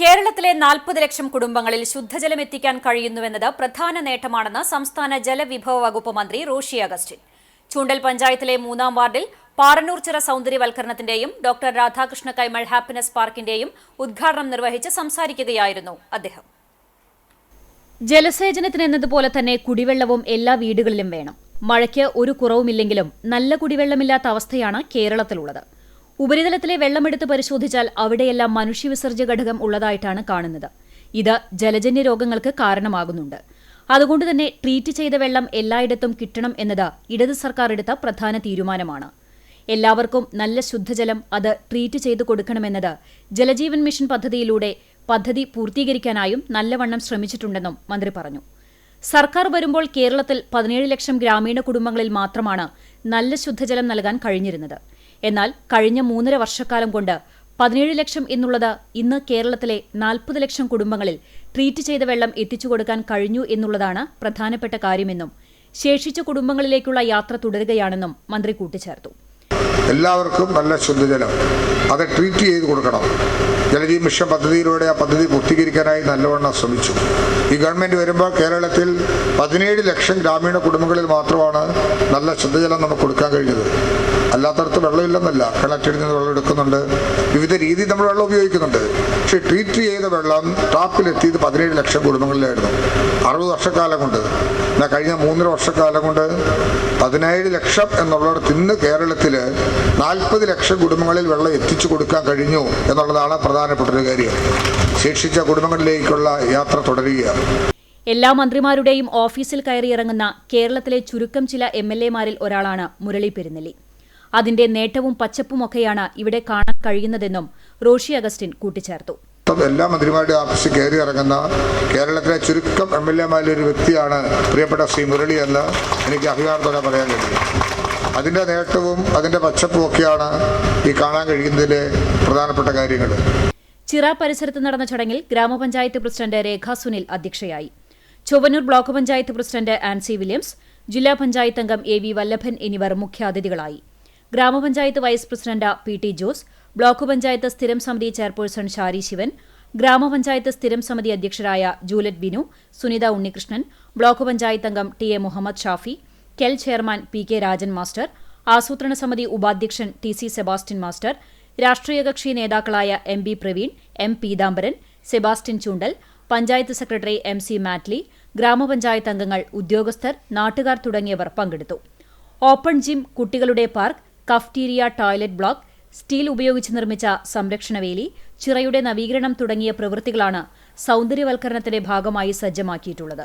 കേരളത്തിലെ നാൽപ്പത് ലക്ഷം കുടുംബങ്ങളിൽ ശുദ്ധജലം എത്തിക്കാൻ കഴിയുന്നുവെന്നത് പ്രധാന നേട്ടമാണെന്ന് സംസ്ഥാന ജലവിഭവ വകുപ്പ് മന്ത്രി റോഷി അഗസ്റ്റിൻ. ചൂണ്ടൽ പഞ്ചായത്തിലെ മൂന്നാം വാർഡിൽ പാറന്നൂർ ചിറ സൗന്ദര്യവൽക്കരണത്തിന്റെയും ഡോക്ടർ രാധാകൃഷ്ണ കൈമൾ ഹാപ്പിനെസ് പാർക്കിന്റെയും ഉദ്ഘാടനം നിർവഹിച്ച് സംസാരിക്കുകയായിരുന്നു അദ്ദേഹം. ജലസേചനത്തിന് എന്നതുപോലെ തന്നെ കുടിവെള്ളവും എല്ലാ വീടുകളിലും വേണം. മഴയ്ക്ക് ഒരു കുറവുമില്ലെങ്കിലും നല്ല കുടിവെള്ളമില്ലാത്ത അവസ്ഥയാണ് കേരളത്തിലുള്ളത്. ഉപരിതലത്തിലെ വെള്ളമെടുത്ത് പരിശോധിച്ചാൽ അവിടെയെല്ലാം മനുഷ്യവിസർജ്യ ഘടകം ഉള്ളതായിട്ടാണ് കാണുന്നത്. ഇത് ജലജന്യ രോഗങ്ങൾക്ക് കാരണമാകുന്നുണ്ട്. അതുകൊണ്ട് തന്നെ ട്രീറ്റ് ചെയ്ത വെള്ളം എല്ലായിടത്തും കിട്ടണം എന്നത് ഇടത് സർക്കാർ എടുത്ത പ്രധാന തീരുമാനമാണ്. എല്ലാവർക്കും നല്ല ശുദ്ധജലം അത് ട്രീറ്റ് ചെയ്തു കൊടുക്കണമെന്നത് ജലജീവൻ മിഷൻ പദ്ധതിയിലൂടെ പദ്ധതി പൂർത്തീകരിക്കാനായും നല്ലവണ്ണം ശ്രമിച്ചിട്ടുണ്ടെന്നും മന്ത്രി പറഞ്ഞു. സർക്കാർ വരുമ്പോൾ കേരളത്തിൽ പതിനേഴ് ലക്ഷം ഗ്രാമീണ കുടുംബങ്ങളിൽ മാത്രമാണ് നല്ല ശുദ്ധജലം നൽകാൻ കഴിഞ്ഞിരുന്നത്. എന്നാൽ കഴിഞ്ഞ മൂന്നര വർഷക്കാലം കൊണ്ട് പതിനേഴ് ലക്ഷം എന്നുള്ളത് ഇന്ന് കേരളത്തിലെ നാൽപ്പത് ലക്ഷം കുടുംബങ്ങളിൽ ട്രീറ്റ് ചെയ്ത വെള്ളം എത്തിച്ചു കൊടുക്കാൻ കഴിഞ്ഞു എന്നുള്ളതാണ് പ്രധാനപ്പെട്ട കാര്യമെന്നും ശേഷിച്ച കുടുംബങ്ങളിലേക്കുള്ള യാത്ര തുടരുകയാണെന്നും മന്ത്രി കൂട്ടിച്ചേർത്തു. എല്ലാവർക്കും നല്ല ശുദ്ധജലം. അത് ട്രീറ്റ് ചെയ്ത് കൊടുക്കണം. ജലജീവി മിഷൻ പദ്ധതിയിലൂടെ ആ പദ്ധതി പൂർത്തീകരിക്കാനായി നല്ലവണ്ണം ശ്രമിച്ചു. ഈ ഗവൺമെന്റ് വരുമ്പോൾ കേരളത്തിൽ പതിനേഴ് ലക്ഷം ഗ്രാമീണ കുടുംബങ്ങളിൽ മാത്രമാണ് നല്ല ശുദ്ധജലം നമുക്ക് കൊടുക്കാൻ കഴിഞ്ഞത്. അല്ലാത്തടത്ത് വെള്ളമില്ലെന്നല്ല. കിണറ്റിൽ നിന്ന് വെള്ളം എടുക്കുന്നുണ്ട്. വിവിധ രീതിയിൽ നമ്മൾ വെള്ളം ഉപയോഗിക്കുന്നുണ്ട്. പക്ഷേ ട്രീറ്റ് ചെയ്ത വെള്ളം ടാപ്പിലെത്തിയത് പതിനേഴ് ലക്ഷം കുടുംബങ്ങളിലായിരുന്നു. അറുപത് വർഷക്കാലം കൊണ്ട്. എന്നാൽ കഴിഞ്ഞ മൂന്നര വർഷക്കാലം കൊണ്ട് പതിനേഴ് ലക്ഷം എന്നുള്ളിടത്ത് ഇന്ന് കേരളത്തിൽ നാൽപ്പത് ലക്ഷം കുടുംബങ്ങളിൽ വെള്ളം എത്തിച്ചു കൊടുക്കാൻ കഴിഞ്ഞു എന്നുള്ളതാണ് പ്രധാനപ്പെട്ട ഒരു കാര്യം. ശേഷിച്ച കുടുംബങ്ങളിലേക്കുള്ള യാത്ര തുടരുകയാണ്. എല്ലാ മന്ത്രിമാരുടെയും ഓഫീസിൽ കയറിയിറങ്ങുന്ന കേരളത്തിലെ ചുരുക്കം ചില എം എൽ എമാരിൽ ഒരാളാണ് മുരളി പെരുന്നെല്ലി. അതിന്റെ നേട്ടവും പച്ചപ്പുമൊക്കെയാണ് ഇവിടെ കാണാൻ കഴിയുന്നതെന്നും റോഷി അഗസ്റ്റിൻ കൂട്ടിച്ചേർത്തു. എല്ലാ മന്ത്രിമാരുടെ ഓഫീസ് കയറി ഇറങ്ങുന്ന കേരളത്തിലെ ചുരുക്കം എം എൽ എമാരിൽ ഒരു വ്യക്തിയാണ് പ്രിയപ്പെട്ട ശ്രീ മുരളി എന്ന് എനിക്ക് അഭിമാനത്തോടെ പറയാൻ കഴിയും. അതിന്റെ നേട്ടവും അതിന്റെ പച്ചപ്പും ഒക്കെയാണ് ഈ കാണാൻ കഴിയുന്നതിലെ പ്രധാനപ്പെട്ട കാര്യങ്ങൾ. ചിറ പരിസരത്ത് നടന്ന ചടങ്ങിൽ ഗ്രാമപഞ്ചായത്ത് പ്രസിഡന്റ് രേഖ സുനിൽ അധ്യക്ഷയായി. Chowwannur block panchayat president Ancy Williams ജില്ലാ പഞ്ചായത്ത് അംഗം എ വി വല്ലഭൻ എന്നിവർ മുഖ്യാതിഥികളായി. ഗ്രാമപഞ്ചായത്ത് vice president P T Jose block panchayat സ്ഥിരം സമിതി ചെയർപേഴ്സൺ ഷാരി ശിവൻ ഗ്രാമപഞ്ചായത്ത് സ്ഥിരം സമിതി അധ്യക്ഷരായ ജൂലറ്റ് ബിനു സുനിത ഉണ്ണികൃഷ്ണൻ ബ്ലോക്ക് പഞ്ചായത്ത് അംഗം T A Muhammad Shafi KEL chairman P K Rajan master ആസൂത്രണ സമിതി ഉപാധ്യക്ഷൻ ടി സി സെബാസ്റ്റ്യൻ മാസ്റ്റർ രാഷ്ട്രീയ കക്ഷി നേതാക്കളായ M B Praveen M Peethambaran Sebastian Choondal panchayat secretary M C Mattli ഗ്രാമപഞ്ചായത്ത് അംഗങ്ങൾ ഉദ്യോഗസ്ഥർ നാട്ടുകാർ തുടങ്ങിയവർ പങ്കെടുത്തു. ഓപ്പൺ ജിം കുട്ടികളുടെ park cafeteria toilet block steel ഉപയോഗിച്ച് നിർമ്മിച്ച സംരക്ഷണവേലി ചിറയുടെ നവീകരണം തുടങ്ങിയ പ്രവൃത്തികളാണ് സൗന്ദര്യവൽക്കരണത്തിന്റെ ഭാഗമായി സജ്ജമാക്കിയിട്ടുള്ളത്.